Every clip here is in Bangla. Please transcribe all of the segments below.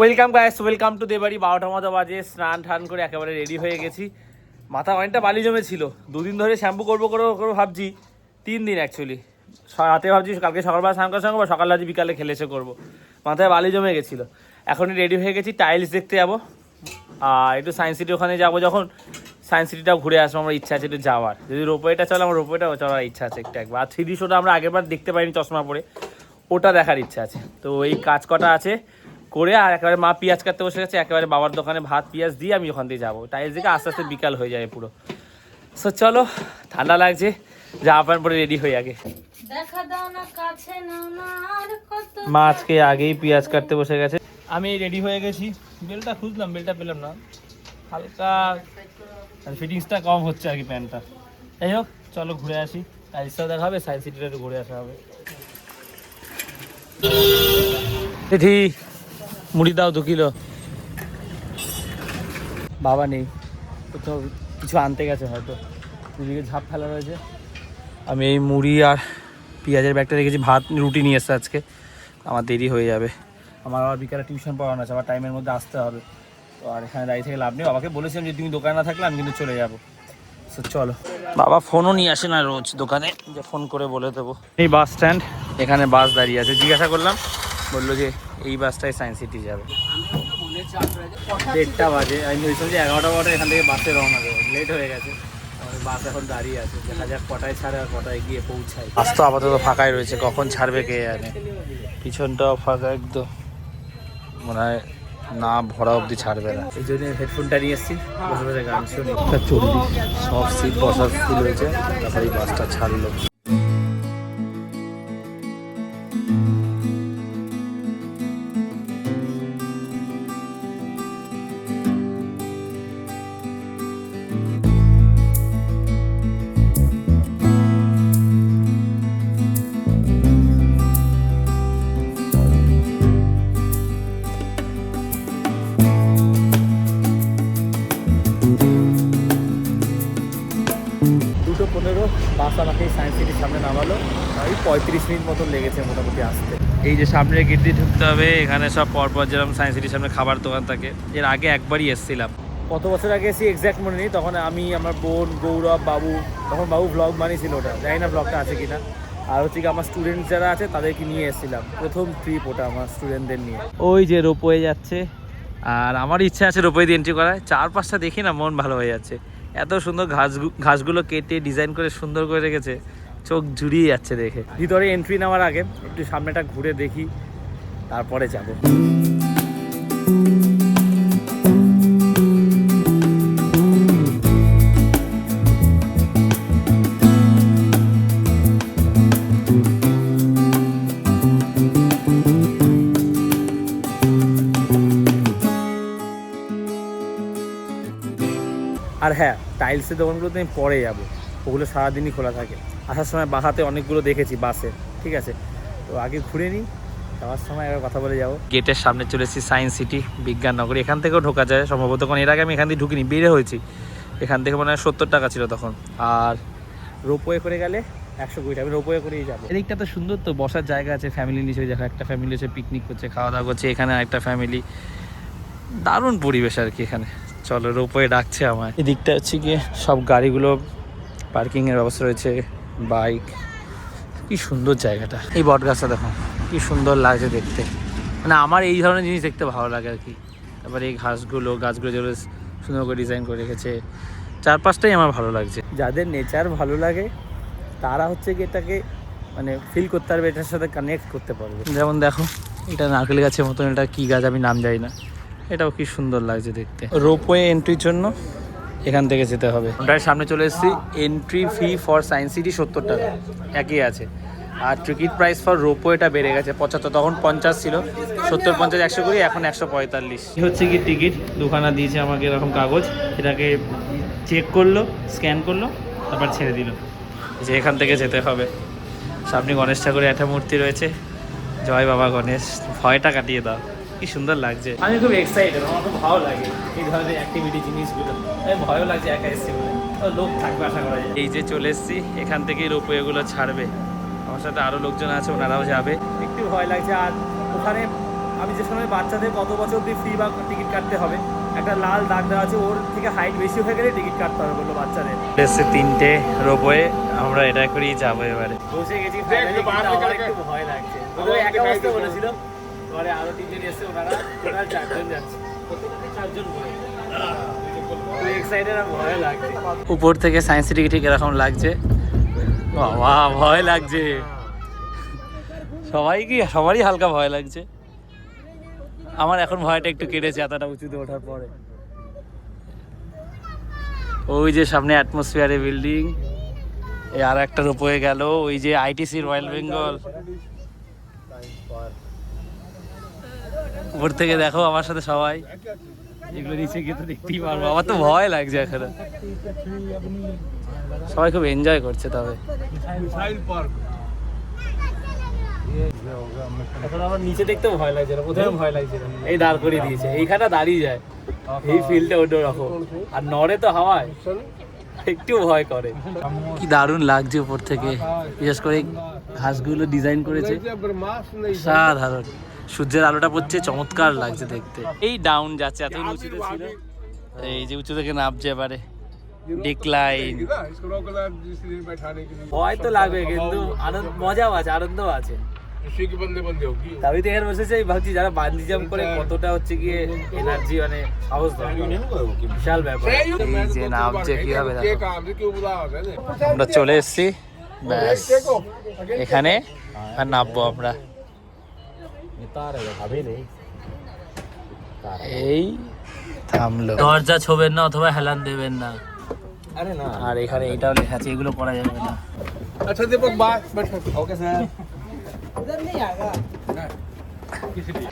Welcome guys welcome to Debari বারোটা মতো বাজে। স্নান টান করে একেবারে রেডি হয়ে গেছি। মাথা অনেকটা বালি জমেছিল। দুদিন ধরে শ্যাম্পু করব করব করব ভাবছি। তিন দিন অ্যাকচুয়ালি রাতে ভাবছি কালকে সকালবেলা স্নান করার সঙ্গে বা সকাল আজ বিকালে খেলেছে করব। মাথায় বালি জমে গেছিল। এখনই রেডি হয়ে গেছি। টাইলস দেখতে যাব। আর একটু সায়েন্স সিটি ওখানে যাব যখন। সায়েন্স সিটিটাও ঘুরে আসব। আমার ইচ্ছা আছে একটু যাওয়ার। যদি রোপওয়েটা চলে, আমার রোপওয়েটাও চলার ইচ্ছা আছে একটু একবার। আর থ্রি শোটা আমরা আগেরবার দেখতে পাইনি চশমা পরে। ওটা দেখার ইচ্ছা আছে। তো এই কাজ কটা আছে। করে আর একেবারে মা পেঁয়াজ কাটতে বসে গেছে একেবারে বাবার দোকানে ভাত পেঁয়াজ দিয়ে আমি ওখান দিয়ে যাব। টাইলস দিকে আস্তে আস্তে বিকাল হয়ে যাবে পুরো। সো চলো ঠান্ডা লাগছে জামা প্যান্ট পরে রেডি হয়ে আগে। দেখা দাও না কাছে নাও না আর কত মা আজকে আগেই পেঁয়াজ কাটতে বসে গেছে। আমি রেডি হয়ে গেছি। বেলটা খুঁজলাম বেলটা পেলাম না। হালকা ফিটিংসটা কম হচ্ছে আর কি প্যান্টটা। যাই হোক চলো ঘুরে আসি। টাইলসটাও দেখা হবে সায়েন্স সিটিটা একটু ঘুরে আসা হবে। দিদি মুড়ি দাও দু কিলো। বাবা নেই। কোথাও কিছু আনতে গেছে হয়তো। দুদিকে ঝাঁপ ফেলা রয়েছে। আমি এই মুড়ি আর পেঁয়াজের ব্যাগটা রেখেছি ভাত রুটি নিয়ে এসছে আজকে। আমার দেরি হয়ে যাবে। আমার আবার বিকালে টিউশন পড়ানো আছে আবার টাইমের মধ্যে আসতে হবে। তো আর এখানে দাঁড়িয়ে থেকে লাভ নেই। বাবাকে বলেছিলাম যে তুমি দোকানে না থাকলে আমি কিন্তু চলে যাব। তো চলো। বাবা ফোনও নিয়ে আসে না রোজ দোকানে। যে ফোন করে বলে দেবো। এই বাস স্ট্যান্ড এখানে বাস দাঁড়িয়ে আছে। জিজ্ঞাসা করলাম বলল যে এই বাসটাই সায়েন্স সিটি যাবে। দেড়টা বাজে। আমি ভেবেছিলাম যে এগারোটা বারোটা এখান থেকে বাসে রওনা দেবো। লেট হয়ে গেছে। বাস এখন দাঁড়িয়ে আছে। দেখা যাক কটায় ছাড়ে আর কটায় গিয়ে পৌঁছায়। বাস তো আপাতত ফাঁকাই রয়েছে। কখন ছাড়বে কে জানে। পিছনটাও ফাঁকা একদম। মনে হয় না ভরা অবধি ছাড়বে না। এই জন্য হেডফোনটা নিয়ে এসেছি। বসে বসে গান শুনি। চল্লিশ সব সিট বসার ফুল হয়েছে। তারপর বাসটা ছাড়লো। বাস আমাকে সায়েন্স সিটির সামনে নামালো। ওই পঁয়ত্রিশ মিনিট মতন লেগেছে মোটামুটি আসতে। এই যে সামনের গেট দিয়ে ঢুকতে হবে, এখানে সব পরপর যেরকম সায়েন্স সিটির সামনে খাবার দোকান থাকে, এর আগে একবারই এসেছিলাম। কত বছর আগে এসেছি এক্স্যাক্ট মনে নেই, তখন আমি, আমার বোন, গৌরব, বাবু, তখন বাবু ব্লগ বানিয়েছিল ওটা, জানি না ব্লগটা আছে কিনা। আর হচ্ছে কি, আমার স্টুডেন্ট যারা আছে, তাদেরকে নিয়ে এসেছিলাম। প্রথম ট্রিপ ওটা আমার স্টুডেন্টদের নিয়ে। ওই যে রোপওয়ে যাচ্ছে, আর আমার ইচ্ছা আছে রোপওয়ে দিয়ে এন্ট্রি করায় চারপাশটা দেখি না মন ভালো হয়ে যাচ্ছে। এত সুন্দর ঘাস ঘাসগুলো কেটে ডিজাইন করে সুন্দর করে রেখেছে। চোখ জুড়িয়ে যাচ্ছে দেখে। ভিতরে এন্ট্রি নেওয়ার আগে একটু সামনেটা ঘুরে দেখি, তারপরে যাব। আর হ্যাঁ টাইলসের দোকানগুলোতে আমি পরে যাব। ওগুলো সারাদিনই খোলা থাকে। আসার সময় বাহাতে অনেকগুলো দেখেছি বাসে ঠিক আছে? তো আগে ঘুরে নিই যাওয়ার সময় একবার কথা বলে যাব। গেটের সামনে চলে এসেছি সায়েন্স সিটি বিজ্ঞান নগরী এখান থেকেও ঢোকা যায় সম্ভবত কারণ এর আগে আমি এখান থেকে ঢুকিনি বেড়ে হয়েছি। এখান থেকে মনে হয় সত্তর টাকা ছিল তখন। আর রোপওয়ে করে গেলে একশো কুড়ি টাকা আমি রোপওয়ে করেই যাব। এদিকটা তো সুন্দর তো বসার জায়গা আছে ফ্যামিলি নিচে দেখো একটা ফ্যামিলি এসে পিকনিক করছে খাওয়া দাওয়া করছে এখানে একটা ফ্যামিলি দারুণ পরিবেশ আর কি এখানে। চলো, রোপওয়ে ডাকছে আমার এদিকটা হচ্ছে গিয়ে সব গাড়িগুলো, পার্কিংয়ের ব্যবস্থা রয়েছে, বাইক। কি সুন্দর জায়গাটা। এই বট গাছটা দেখো, কি সুন্দর লাগছে দেখতে। মানে আমার এই ধরনের জিনিস দেখতে ভালো লাগে আর কি। তারপরে এই ঘাসগুলো, গাছগুলো যেগুলো সুন্দর করে ডিজাইন করে রেখেছে, চারপাশটাই আমার ভালো লাগছে। যাদের নেচার ভালো লাগে, তারা হচ্ছে কি এটাকে মানে ফিল করতে পারবে, এটার সাথে কানেক্ট করতে পারবে। যেমন দেখো, এটা নারকেল গাছের মতন, এটা কি গাছ আমি নাম জানি না। এটাও কি সুন্দর লাগছে দেখতে। রোপওয়ে এন্ট্রির জন্য এখান থেকে যেতে হবে। ওটার সামনে চলে এসেছি entry fee for science city সত্তর টাকা। একই আছে। আর টিকিট প্রাইস ফর রোপওয়েটা বেড়ে গেছে পঁচাত্তর তখন পঞ্চাশ ছিল। সত্তর পঞ্চাশ একশো কুড়ি এখন একশো পঁয়তাল্লিশ। হচ্ছে কি টিকিট দুখানা দিয়েছে আমাকে এরকম কাগজ। এটাকে চেক করল স্ক্যান করল তারপর ছেড়ে দিল। যে এখান থেকে যেতে হবে। সামনে গণেশ ঠাকুরের একটা মূর্তি রয়েছে। জয় বাবা গণেশ ভয়টা কাটিয়ে দাও। কি সুন্দর লাগছে। আমি খুব এক্সাইটেড আমার খুব ভালো লাগে এই ধরনের অ্যাক্টিভিটি জিনিসগুলো। আমি ভয়ও লাগছে একা এসছি বলে। লোক থাকবে আশা করা যায়। এই যে চলে এসেছি এখান থেকেই রোপওয়েগুলো ছাড়বে। আমার সাথে আরও লোকজন আছে ওনারাও যাবে। একটু ভয় লাগছে আর ওখানে আমি যে সময় বাচ্চাদের কত বছর অব্দি ফ্রি বা টিকিট কাটতে হবে? একটা লাল দাগ দেওয়া আছে ওর থেকে হাইট বেশি হয়ে গেলে টিকিট কাটতে হবে বলল বাচ্চাদের। এসে তিনটে রোপওয়ে আমরা এটা করেই যাব এবারে। বসে গেছি ভয় লাগছে। একা বসতে বলেছিল। পরে আরও তিনজন এসে ওনারা টোটাল চারজন যাচ্ছে। উপর থেকে সায়েন্স সিটি ঠিক এরকম লাগছে। বাবা, ভয় লাগছে। সবাই কি, সবারই হালকা ভয় লাগছে। আমার এখন ভয়টা একটু কেটেছে এতটা উঁচুতে ওঠার পরে। ওই যে সামনে অ্যাটমসফিয়ারে বিল্ডিং আর একটার উপরে গেল, ওই যে আইটিসি রয়্যাল বেঙ্গল উপর থেকে দেখো আমার সাথে সবাই। এগুলো নিচে গিয়ে তো দেখতেই পারব। আমার তো ভয় লাগছে এখানে। সবাই খুব এনজয় করছে তবে। এখন আমার নিচে দেখতেও ভয় লাগছে না প্রথমে ভয় লাগছে না। এই দাঁড় করিয়ে দিয়েছে এইখানে দাঁড়িয়ে যায়। এই ফিল্ডটা রকম। আর নড়ে তো হাওয়ায়। একটু ভয় করে। কি দারুণ লাগছে উপর থেকে। বিশেষ করে ঘাসগুলো ডিজাইন করেছে। সাধারণ সূর্যের আলোটা পড়ছে চমৎকার লাগছে দেখতে। এই ডাউন যাচ্ছে এত উঁচুতে ছিল। এই যে উঁচু থেকে নামছে এবারে। ডিক্লাইন ভয় তো লাগবে কিন্তু আনন্দ মজাও আছে আনন্দ আছে। বসেছে ভাবছি যারা করে কতটা হচ্ছে গিয়ে এনার্জি মানে বিশাল ব্যাপার। যে নামছে কি হবে আমরা চলে এসেছি। ব্যাস এখানে আর নামবো আমরা। এই থামলো। দরজা ছোবেন না অথবা হেলান দেবেন না। আরে না। আর এখানে এটাও লেখা আছে এগুলো করা যাবে না। আচ্ছা দীপক বাস ওকে স্যার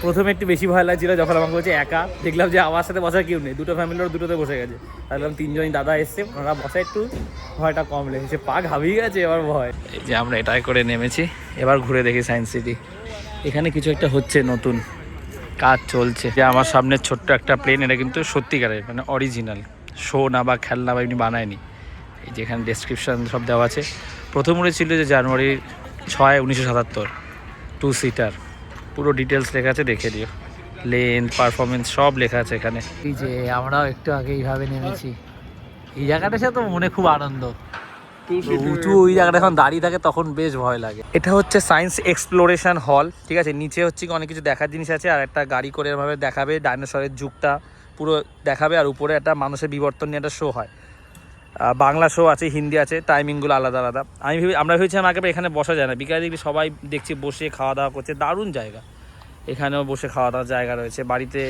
প্রথমে একটু বেশি ভয় লাগছিল যখন আমাকে বলছে একা। দেখলাম যে আমার সাথে বসার কেউ নেই দুটো ফ্যামিলির দুটোতে বসে গেছে। দেখলাম তিনজনই দাদা এসছে ওনারা বসা একটু ভয়টা কম লেগেছে। পা ঘাবিয়ে গেছে এবার ভয়। এই যে আমরা এটাই করে নেমেছি এবার ঘুরে দেখি সায়েন্স সিটি এখানে কিছু একটা হচ্ছে নতুন। কাজ চলছে। যে আমার সামনে ছোট্ট একটা প্লেন এটা কিন্তু সত্যিকারের মানে অরিজিনাল শো না বা খেলনা বা এমনি বানায়নি। এই যে এখানে ডেসক্রিপশন সব দেওয়া আছে। প্রথম উড়েছিল যে জানুয়ারি ছয় উনিশশো সাতাত্তর। টু সিটার পুরো ডিটেলস লেখা আছে, দেখে দিও। লেন্থ পারফরমেন্স সব লেখা আছে এখানে। এই যে, আমরাও একটু আগে এইভাবে নেমেছি। এই জায়গাটা সে তো মনে খুব আনন্দ। উঁচু ওই জায়গাটা যখন দাঁড়িয়ে থাকে তখন বেশ ভয় লাগে। এটা হচ্ছে সায়েন্স এক্সপ্লোরেশন হল ঠিক আছে? নিচে হচ্ছে কি অনেক কিছু দেখার জিনিস আছে আর একটা গাড়ি করে এভাবে দেখাবে ডাইনোসরের যুগটা পুরো দেখাবে আর উপরে একটা মানুষের বিবর্তন নিয়ে একটা শো হয়। বাংলা শো আছে হিন্দি আছে টাইমিংগুলো আলাদা আলাদা। আমি ভেবে আমরা ভেবেছিলাম আগে এখানে বসা যায় না। বিকালে দেখি সবাই দেখছি বসে খাওয়া দাওয়া করছে দারুণ জায়গা। এখানেও বসে খাওয়া দাওয়ার জায়গা রয়েছে। বাড়িতে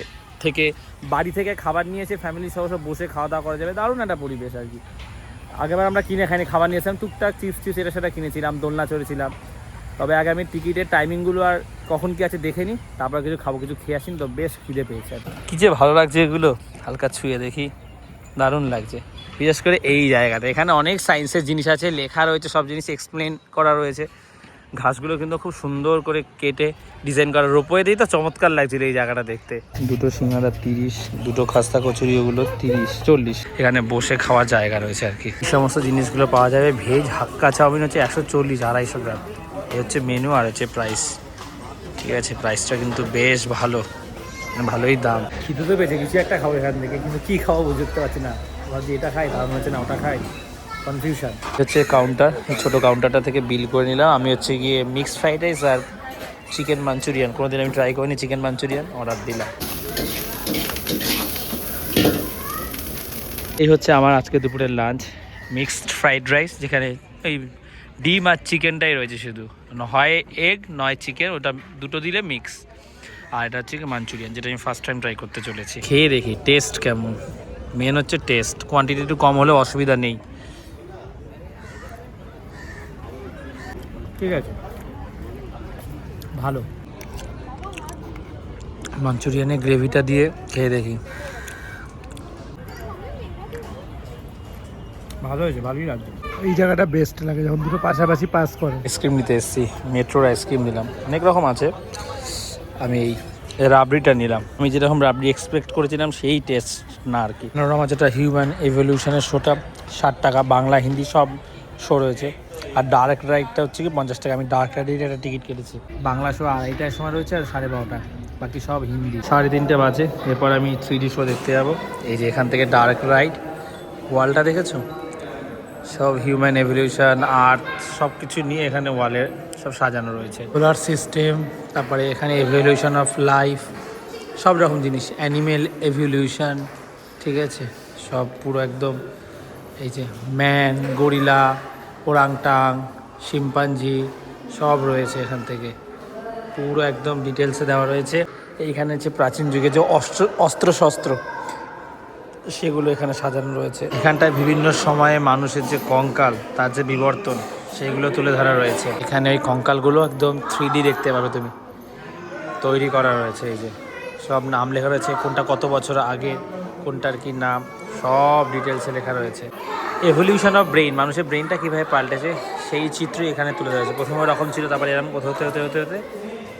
থেকে বাড়ি থেকে খাবার নিয়েছে ফ্যামিলি সহ সব বসে খাওয়া দাওয়া করা যাবে। দারুণ একটা পরিবেশ আর কি। আগেবার আমরা কিনে খাইনি, খাবার নিয়েছিলাম, টুকটাক চিপস চিপস এটা সেটা কিনেছিলাম, দোলনা চড়েছিলাম। তবে আগে আমি টিকিটের টাইমিংগুলো আর কখন কি আছে দেখে নিই তারপর কিছু খাব, কিছু খেয়ে আসিনি, তো বেশ খিদে পেয়েছে আর কী। যে ভালো লাগছে এগুলো, হালকা ছুঁয়ে দেখি, দারুণ লাগছে। বিশেষ করে এই জায়গাটা এখানে অনেক সায়েন্সের জিনিস আছে, লেখা রয়েছে, সব জিনিস এক্সপ্লেন করা রয়েছে। ঘাসগুলো কিন্তু খুব সুন্দর করে কেটে ডিজাইন করা রোপওয়ে দিয়ে তো চমৎকার লাগছিল এই জায়গাটা দেখতে। দুটো সিঙ্গারা তিরিশ দুটো খাস্তা কচুরি ওগুলো তিরিশ চল্লিশ। এখানে বসে খাওয়ার জায়গা রয়েছে আর কি। এই সমস্ত জিনিসগুলো পাওয়া যাবে ভেজ হাক্কা চাউমিন হচ্ছে একশো চল্লিশ আড়াইশো গ্রাম। এই হচ্ছে মেনু আর হচ্ছে প্রাইস ঠিক আছে প্রাইসটা কিন্তু বেশ ভালো মানে ভালোই দাম। খিদে তো পেয়েছে কিছু একটা খাব এখান থেকে কিন্তু কী খাব বুঝতে পারছি না। ভাবছি এটা খাই দাম হচ্ছে না ওটা খাই। কনফিউশন হচ্ছে কাউন্টার ছোট কাউন্টারটা থেকে বিল করে নিলাম। আমি হচ্ছে গিয়ে মিক্সড ফ্রাইড রাইস আর চিকেন মাঞ্চুরিয়ান কোনোদিন আমি ট্রাই করিনি চিকেন মাঞ্চুরিয়ান অর্ডার দিলাম। এই হচ্ছে আমার আজকে দুপুরের লাঞ্চ মিক্সড ফ্রাইড রাইস যেখানে এই ডিম আর চিকেনটাই রয়েছে শুধু। হয় এগ নয় চিকেন ওটা দুটো দিলে মিক্স আর এটা হচ্ছে মাঞ্চুরিয়ান যেটা আমি ফার্স্ট টাইম ট্রাই করতে চলেছি। খেয়ে দেখি টেস্ট কেমন? মেন হচ্ছে টেস্ট কোয়ান্টিটি একটু কম হলে অসুবিধা নেই। ঠিক আছে। ভালো। মাঞ্চুরিয়ানের গ্রেভিটা দিয়ে খেয়ে দেখি। ভালো হয়েছে ভালোই লাগছে। এই জায়গাটা বেস্ট লাগে যখন দুটো পাশাপাশি পাস করে। আইসক্রিম নিতে এসেছি মেট্রোর আইসক্রিম নিলাম। অনেক রকম আছে। আমি এই রাবড়িটা নিলাম। আমি যেরকম রাবড়ি এক্সপেক্ট করেছিলাম সেই টেস্ট না আর কি। নোরামা যেটা হিউম্যান এভলিউশনের শোটা ষাট টাকা বাংলা হিন্দি সব শো রয়েছে। আর ডার্ক রাইডটা হচ্ছে কি পঞ্চাশ টাকা। আমি ডার্ক রাইডের একটা টিকিট কেটেছি। বাংলা শো আড়াইটার সময় রয়েছে আর সাড়ে বারোটা। বাকি সব হিন্দি। সাড়ে তিনটে বাজে। এরপর আমি থ্রি ডি শো দেখতে যাব। এই যে এখান থেকে ডার্ক রাইড ওয়ালটা দেখেছ? সব হিউম্যান এভলিউশন আর্ট সব কিছু নিয়ে এখানে ওয়ালে সব সাজানো রয়েছে। সোলার সিস্টেম তারপরে এখানে এভলিউশন অফ লাইফ সব রকম জিনিস। অ্যানিমেল এভলিউশন ঠিক আছে? সব পুরো একদম এই যে ম্যান গরিলা ওরাংটাং, শিম্পাঞ্জি সব রয়েছে এখান থেকে। পুরো একদম ডিটেলসে দেওয়া রয়েছে। এইখানে হচ্ছে প্রাচীন যুগে যে অস্ত্র অস্ত্র শস্ত্র সেগুলো এখানে সাজানো রয়েছে। এখানটায় বিভিন্ন সময়ে মানুষের যে কঙ্কাল, তার যে বিবর্তন, সেগুলো তুলে ধরা রয়েছে। এখানে ওই কঙ্কালগুলো একদম থ্রি দেখতে পাবে তুমি। তৈরি করা রয়েছে এই যে। সব নাম লেখা রয়েছে, কোনটা কত বছর আগে, কোনটার কি নাম সব ডিটেলসে লেখা রয়েছে। এভলিউশন অফ ব্রেইন মানুষের ব্রেইনটা কীভাবে পাল্টেছে, সেই চিত্রই এখানে তুলে ধরেছে। প্রথমে ওরকম ছিল, তারপরে এরকম হতে হতে হতে হতে হতে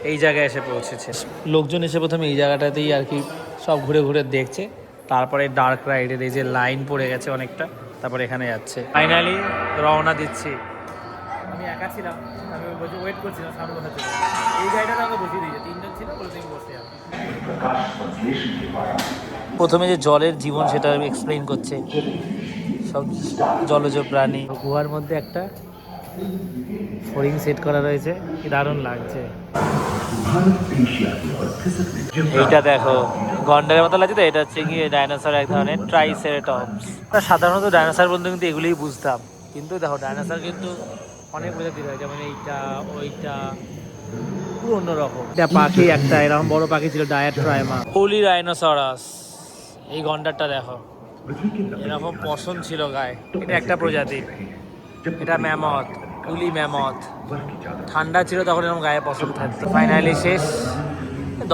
এই জায়গায় এসে পৌঁছেছে। লোকজন এসে প্রথমে এই জায়গাটাতেই আর কি সব ঘুরে ঘুরে দেখছে। তারপরে ডার্ক রাইডের এই যে লাইন পড়ে গেছে অনেকটা, তারপরে এখানে যাচ্ছে। ফাইনালি রওনা দিচ্ছি। আমি একা ছিলাম, আমি ওয়েট করছিলাম সামনে জন্য এই গাড়িটা আমাকে বসিয়ে দিয়েছে। তিনজন ছিল বলে তুমি বসে প্রথমে যে জলের জীবন সেটা এক্সপ্লেইন করছে। সব জলজ প্রাণী। গুহার মধ্যে একটা ফরিং সেট করা রয়েছে। দারুণ লাগছে। এইটা দেখো, গন্ডারের মতো লাগছে তো? এটা হচ্ছে কি ডাইনোসর এক ধরনের ট্রাইসেরাটপস সাধারণত ডাইনোসর বলতে কিন্তু এগুলোই বুঝতাম। কিন্তু দেখো ডাইনোসর কিন্তু অনেক প্রজাতির হয় যেমন এইটা, ওইটা, পুরো অন্যরকম। এটা পাখি একটা, এরকম বড় পাখি ছিল ডায়াট ট্রাইমা হোলি রাইনোসরাস এই গন্ডারটা দেখো। এরকম পশম ছিল গায়ে। এটা একটা প্রজাতি এটা ম্যামথ উলি ম্যামথ ঠান্ডা ছিল তখন এরকম গায়ে পশম থাকতো। ফাইনালি শেষ।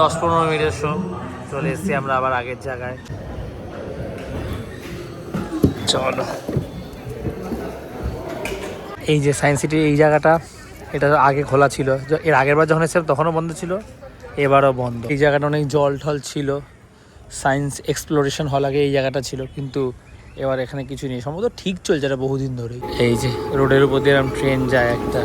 দশ পনেরো মিনিটের শো চলে এসেছি আমরা আবার আগের জায়গায়। চলো। এই যে সায়েন্স সিটির এই জায়গাটা, এটা আগে খোলা ছিল। এর আগের বার যখন এসেছিলাম তখনও বন্ধ ছিল, এবারও বন্ধ। এই জায়গাটা অনেক জল ঠল ছিল। সায়েন্স এক্সপ্লোরেশন হল আগে এই জায়গাটা ছিল, কিন্তু এবার এখানে কিছু নেই। সম্ভবত ঠিক চলছে এটা বহুদিন ধরে এই যে, রোডের উপর দিয়ে ট্রেন যায় একটা।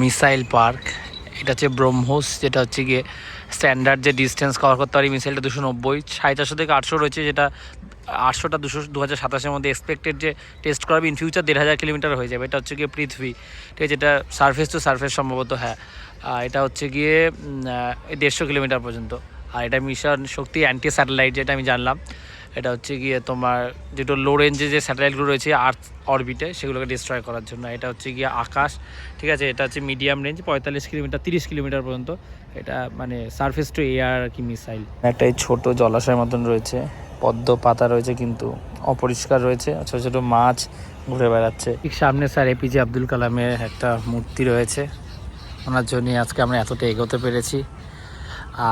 মিসাইল পার্ক, এটা হচ্ছে ব্রহ্মোস, যেটা হচ্ছে গিয়ে স্ট্যান্ডার্ড যে ডিস্টেন্স কভার করতে পারি, মিসাইলটা দুশো নব্বই, সাড়ে চারশো থেকে আটশো রয়েছে, যেটা আটশোটা, দুশো দু হাজার সাতাশের মধ্যে এক্সপেক্টেড যে টেস্ট করাবে ইন ফিউচার দেড় হাজার কিলোমিটার হয়ে যাবে। এটা হচ্ছে গিয়ে পৃথিবী, ঠিক আছে? যেটা সারফেস টু সারফেস সম্ভবত হ্যাঁ। এটা হচ্ছে গিয়ে দেড়শো কিলোমিটার পর্যন্ত। আর এটা মিশন শক্তি অ্যান্টি স্যাটেলাইট যেটা আমি জানলাম, এটা হচ্ছে গিয়ে তোমার যেটা লো রেঞ্জে যে স্যাটেলাইটগুলো রয়েছে আর্থ অরবিটে সেগুলোকে ডিস্ট্রয় করার জন্য। এটা হচ্ছে গিয়ে আকাশ, ঠিক আছে? এটা হচ্ছে মিডিয়াম রেঞ্জ পঁয়তাল্লিশ কিলোমিটার, তিরিশ কিলোমিটার পর্যন্ত। এটা মানে সারফেস টু এয়ার আর কি মিসাইল একটা এই ছোট জলাশয়ের মতন রয়েছে। পদ্ম পাতা রয়েছে কিন্তু অপরিষ্কার রয়েছে ছোটো ছোটো মাছ ঘুরে বেড়াচ্ছে। ঠিক সামনে স্যার এপিজে আব্দুল কালামের একটা মূর্তি রয়েছে। ওনার জন্যই আজকে আমরা এতটা এগোতে পেরেছি।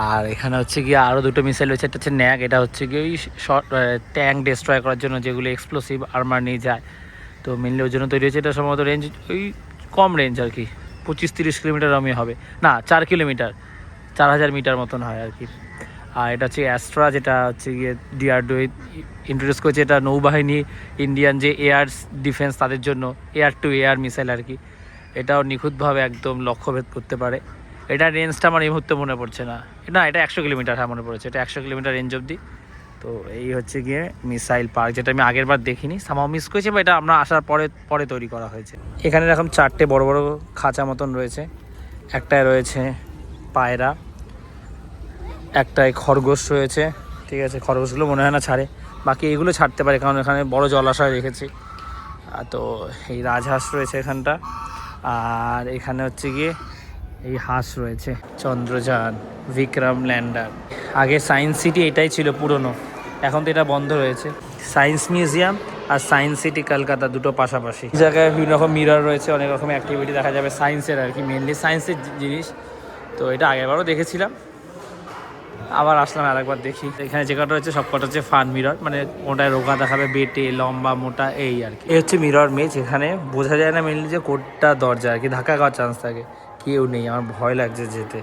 আর এখানে হচ্ছে গিয়ে আরও দুটো মিসাইল রয়েছে, একটা হচ্ছে ন্যাক, এটা হচ্ছে গিয়ে ওই শর্ট ট্যাঙ্ক ডিস্ট্রয় করার জন্য যেগুলো এক্সপ্লোসিভ আর্মার নিয়ে যায়। তো মেনলি ওর জন্য তৈরি হয়েছে, এটা সম্ভবত রেঞ্জ ওই কম রেঞ্জ আর কি। পঁচিশ তিরিশ কিলোমিটার আমি হবে। না, চার কিলোমিটার, চার হাজার মিটার মতন হয় আর কি। আর এটা হচ্ছে অ্যাস্ট্রা যেটা হচ্ছে গিয়ে ডিআরডিও ইন্ট্রোডিউস করেছে। এটা নৌবাহিনী ইন্ডিয়ান যে এয়ার ডিফেন্স তাদের জন্য এয়ার টু এয়ার মিসাইল আর কি। এটাও নিখুঁতভাবে একদম লক্ষ্যভেদ করতে পারে। এটা রেঞ্জটা আমার এই মুহূর্তে মনে পড়ছে না। না, এটা একশো কিলোমিটার হ্যাঁ মনে পড়েছে। এটা একশো কিলোমিটার রেঞ্জ অবধি। তো এই হচ্ছে গিয়ে মিসাইল পার্ক যেটা আমি আগের বার দেখিনি। সামাও মিস করেছি বা এটা আমরা আসার পরে পরে তৈরি করা হয়েছে। এখানে এরকম চারটে বড় বড় খাঁচা মতন রয়েছে। একটায় রয়েছে পায়রা। একটায় খরগোশ রয়েছে। ঠিক আছে, খরগোশগুলো মনে হয় না ছাড়ে। বাকি এগুলো ছাড়তে পারে, কারণ এখানে বড় জলাশয় রেখেছি। তো এই রাজহাঁস রয়েছে এখানটা। আর এখানে হচ্ছে গিয়ে এই হাঁস রয়েছে, চন্দ্রযান, বিক্রম ল্যান্ডার। আগে সায়েন্স সিটি এটাই ছিল পুরনো, এখন তো এটা বন্ধ রয়েছে। সায়েন্স মিউজিয়াম আর সায়েন্স সিটি কলকাতা দুটো পাশাপাশি। জায়গায় বিভিন্ন রকম মিরর রয়েছে, অনেক রকম অ্যাক্টিভিটি দেখা যাবে। সায়েন্সের আর কি মেনলি সায়েন্সের জিনিস। তো এটা আগেরবারও দেখেছিলাম। আবার আসলাম আরেকবার দেখি। এখানে যে কটা রয়েছে সব কটা হচ্ছে ফান মিরর। মানে ওটায় রোগা দেখাবে, বেটে, লম্বা, মোটা, এই আর কি। এই হচ্ছে মিরর মেজ এখানে বোঝা যায় না মেনলি যে কোটটা দরজা আর কি, ধাক্কা খাওয়ার চান্স থাকে। কেউ নেই, আমার ভয় লাগছে যেতে।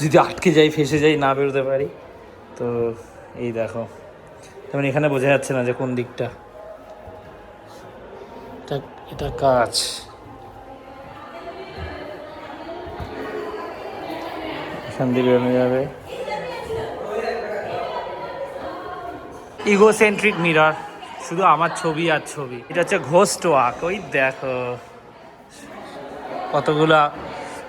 যদি আটকে যাই, ফেসে যাই, না বেরোতে পারি। তো এই দেখো। তেমন এখানে বোঝা যাচ্ছে না যে কোন দিকটা। এটা এটা কাজ। দিয়ে বেরোনো যাবে। ইগোসেন্ট্রিক মিরর শুধু আমার ছবি আর ছবি। এটা হচ্ছে ঘোস্ট ওয়াক ওই দেখো। কতগুলা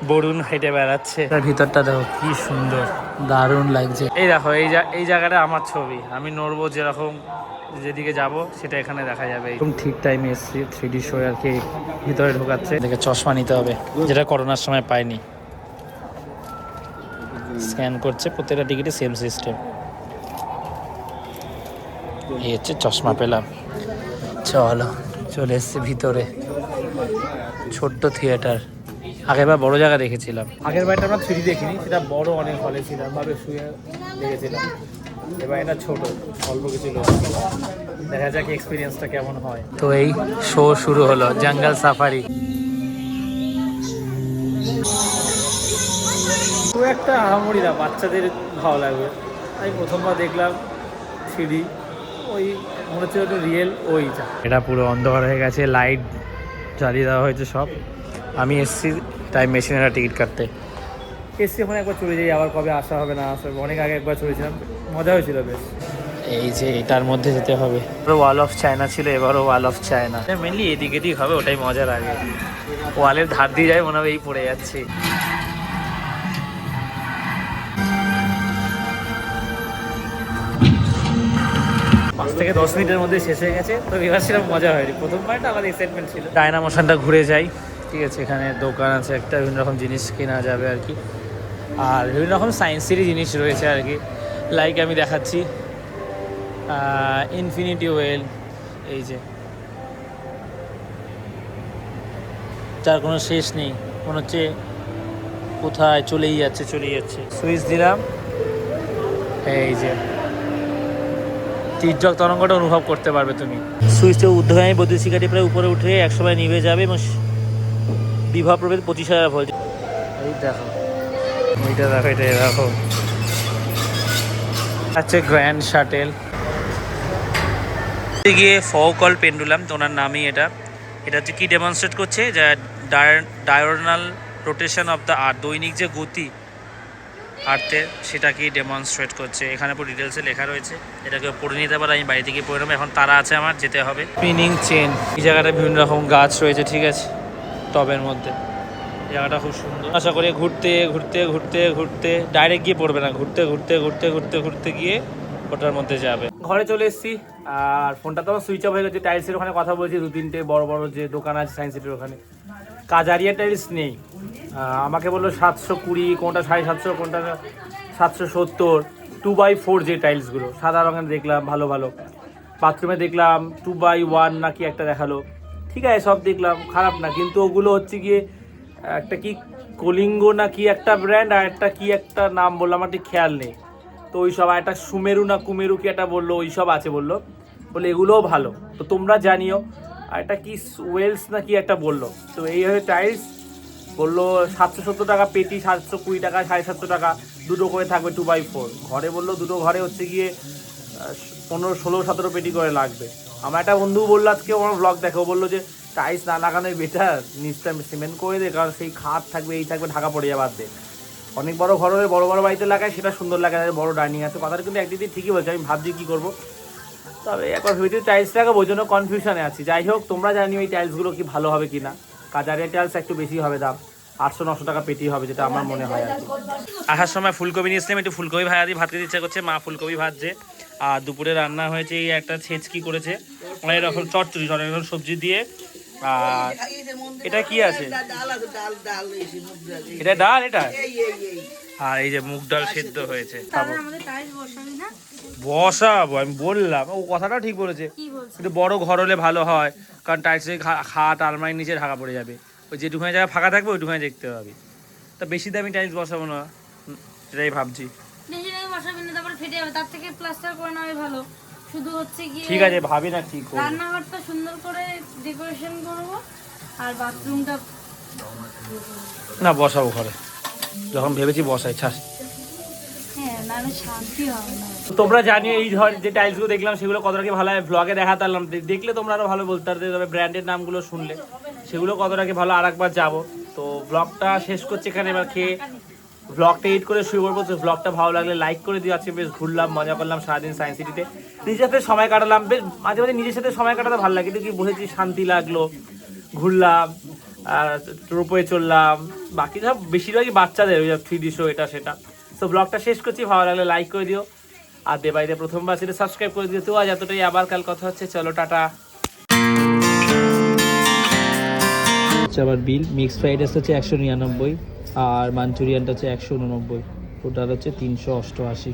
বরুণ হেঁটে বেড়াচ্ছে। তার ভিতরটা দেখো, কি সুন্দর, দারুণ লাগছে। এই দেখো, এই এই জায়গাটা আমার ছবি। আমি নড়বো যেরকম যেদিকে যাব, সেটা এখানে দেখা যাবে। একদম ঠিক টাইমে এসছি থ্রি ডি শো আর কি ভিতরে ঢোকাচ্ছে। দেখে চশমা নিতে হবে, যেটা করোনার সময় পাইনি। স্ক্যান করছে প্রত্যেকটা টিকিটে সেম সিস্টেম এই হচ্ছে চশমা পেলাম। চলো চলে এসছে ভিতরে। ছোট্ট থিয়েটার আগেরবার বড় জায়গা দেখেছিলাম। আগের বারটা আমরা থ্রি দেখিনি সেটা বড় অনেক হলে ছিলাম ভাবে শুয়ে দেখেছিলাম। এবার এটা ছোট অল্প কিছু লোক। দেখা যাক এক্সপিরিয়েন্সটা কেমন হয়। তো এই শো শুরু হলো জঙ্গল সাফারি খুব একটা আহামরি না বাচ্চাদের ভালো লাগবে। আমি প্রথমবার দেখলাম সিঁড়ি ওই মনে হচ্ছে একটু রিয়েল ওইটা। এটা পুরো অন্ধকার হয়ে গেছে লাইট জ্বালিয়ে দেওয়া হয়েছে সব। আমি এসছি টাইম মেশিনের টিকিট কাটতে। এসছি ওখানে একবার চলে যাই আবার কবে আসা হবে না আসা হবে অনেক আগে একবার চলেছিলাম মজা হয়েছিল বেশ। এই যে এটার মধ্যে যেতে হবে। ওয়াল অফ চায়না ছিল এবারও ওয়াল অফ চায়না মেনলি এদিক এদিক হবে ওটাই মজা লাগে ওয়ালের ধার দিয়ে যায় মনে হবে এই পড়ে যাচ্ছে। পাঁচ থেকে দশ মিনিটের মধ্যে শেষ হয়ে গেছে। তো এবার সেরকম মজা হয়নি। প্রথমবারটা আমার এক্সাইটমেন্ট ছিল। ডায়না মোশনটা ঘুরে যাই। ঠিক আছে এখানে দোকান আছে একটা বিভিন্ন রকম জিনিস কেনা যাবে আর কি। আর বিভিন্ন রকম সায়েন্সেরই জিনিস রয়েছে আর কি। লাইক আমি দেখাচ্ছি ইনফিনিটি ওয়েল এই যে। যার কোনো শেষ নেই মনে হচ্ছে কোথায় চলেই যাচ্ছে চলেই যাচ্ছে। সুইচ দিলাম। এই যে। তীর্যক তরঙ্গটা অনুভব করতে পারবে তুমি। সুইচে ঊর্ধ্বগামী বৈদ্যুতিক শিকাটি প্রায় উপরে উঠে একসময় নিভে যাবে এবং বিভব প্রভেদ পঁচিশ হাজার ভোল্ট এই দেখো। এইটা দেখো এটা দেখো। আচ্ছা গ্র্যান্ড শাটেল গিয়ে ফকল পেন্ডুলাম তো ওনার নামই এটা। এটা হচ্ছে কি ডেমনস্ট্রেট করছে? যা diurnal rotation of the earth দৈনিক যে গতি আর্থের সেটাকেই ডেমনস্ট্রেট করছে? এখানে পুরো ডিটেলসে লেখা রয়েছে। এটাকে পড়ে নিতে পারে, আমি বাড়িতে গিয়ে পড়ে নেব। এখন তারা আছে আমার, যেতে হবে। স্পিনিং চেন এই জায়গাটা বিভিন্ন রকম গাছ রয়েছে, ঠিক আছে? টবের মধ্যে। জায়গাটা খুব সুন্দর। আশা করি ঘুরতে ঘুরতে ঘুরতে ঘুরতে ডাইরেক্ট গিয়ে পড়বে না। ঘুরতে ঘুরতে ঘুরতে ঘুরতে ঘুরতে গিয়ে ওটার মধ্যে যাবে। ঘরে চলে এসেছি। আর ফোনটা তো আমার সুইচ অফ হয়ে গেছে। টাইলসের ওখানে কথা বলছি। দু তিনটে বড় বড় যে দোকান আছে সায়েন্স সিটির ওখানে। কাজারিয়া টাইলস নেই। আমাকে বলল সাতশো কুড়ি, কোনটা সাড়ে সাতশো, কোনটা সাতশো সত্তর। টু বাই ফোর যে টাইলসগুলো, সাদা রঙের দেখলাম, ভালো ভালো। বাথরুমে দেখলাম টু বাই ওয়ান নাকি একটা দেখাল। ঠিক আছে, সব দেখলাম, খারাপ না, কিন্তু ওগুলো হচ্ছে গিয়ে, একটা কি কলিঙ্গ না কি একটা ব্র্যান্ড আর একটা কি একটা নাম বলল, আমার ঠিক খেয়াল নেই। তো ওই সব একটা সুমেরু না কুমেরু কি একটা বলল, ওই সব আছে বলল। বলে এগুলোও ভালো। তো তোমরা জানিও আর একটা কি ওয়েলস না কি একটা বলল? তো এই এইভাবে টাইলস বলল সাতশো সত্তর টাকা পেটি, সাতশো কুড়ি টাকা, সাড়ে সাতশো টাকা, দুটো করে থাকবে টু বাই ফোর ঘরে বলল দুটো ঘরে হচ্ছে গিয়ে পনেরো, ষোলো, সতেরো পেটি করে লাগবে। আমার একটা বন্ধু বলল আজকে আমার ব্লগ দেখো বলল যে টাইলস না লাগানোই বেটার নিচটা সিমেন্ট করে দে, কারণ সেই খাট থাকবে, এই থাকবে, ঢাকা পড়ে যাবার দে। অনেক বড় ঘর হলে বড় বড় বাড়িতে লাগায়, সেটা সুন্দর লাগে বড় ডাইনিং আছে। কথাটা কিন্তু একদিকে ঠিকই বলছে। আমি ভাবছি কী করব? তবে একবার ভেবেছি টাইলস লাগাবো ওই জন্য কনফিউশনে আছি। যাই হোক তোমরা জানি ওই টাইলসগুলো কি ভালো হবে কি না কাজারিয়া টাইলস একটু বেশি হবে দাম। আটশো নশো টাকা পেটি হবে যেটা আমার মনে হয় আর আসার সময় ফুলকপি নিয়ে এসলাম একটু ফুলকপি ভাজা দিয়ে ভাত খেতে ইচ্ছা করছে মা ফুলকপি ভাজছে। আর দুপুরে রান্না হয়েছে এই একটা ছেচকি করেছে। অনেক রকম চটচড়ি অনেক রকম সবজি দিয়ে। আর এটা কি আছে? এটা ডাল এটা? আর এই যে মুগ ডাল সেদ্ধ হয়েছে। টাইলস বসাবি না বসাবো আমি বললাম। ও কথাটা ঠিক বলেছে। কিন্তু বড় ঘর হলে ভালো হয় কারণ টাইলসের খাট আলমারির নিচে ঢাকা পড়ে যাবে। ওই যেটুখানি জায়গা ফাঁকা থাকবে ওইটুখানি দেখতে হবে তা বেশি দামি টাইলস বসাবো না সেটাই ভাবছি। ঠিক আছে ভাবি না কি করব। রান্নাঘরটা সুন্দর করে ডেকোরেশন করব আর বাথরুমটা না বসাবো ঘরে। যখন ভেবেছি বসাই ছাস হ্যাঁ তোমরা জানিও এই ধর যে টাইলসগুলো দেখলাম সেগুলো কতটা কি ভালো হয়? ব্লগে দেখাতে পারলাম দেখলে তোমরা আরও ভালো বলতে পারতে তবে ব্র্যান্ডের নামগুলো শুনলে। সেগুলো কতটা কি ভালো আরেকবার যাব তো ব্লগটা শেষ করছে এখানে এবার খেয়ে ব্লগটা এডিট করে শুরু করব। তো ব্লগটা ভালো লাগলে লাইক করে দিও। আজকে বেশ ঘুরলাম মজা করলাম সারাদিন সায়েন্স সিটিতে নিজের সাথে সময় কাটালাম। বেশ মাঝে মাঝে নিজের সাথে সময় কাটাতে ভালো লাগে। কিন্তু কি বসেছি শান্তি লাগল ঘুরলাম। আর রোপওয়ে চললাম। বাকি সব বেশিরভাগই বাচ্চাদের, ওই থ্রি ডি শো এটা, সেটা। তো ব্লগটা শেষ করছি, ভালো লাগলে লাইক করে দিও। আর দেবাইতে প্রথমবার সেটা সাবস্ক্রাইব করে দিও। তো আজ এতটাই, আবার কাল কথা হচ্ছে। চলো, টাটা। আবার বিল। মিক্স ফ্রাইড রাইস হচ্ছে একশো নিরানব্বই, আর মাঞ্চুরিয়ানটা হচ্ছে একশো উননব্বই। টোটাল হচ্ছে তিনশো অষ্টআশি।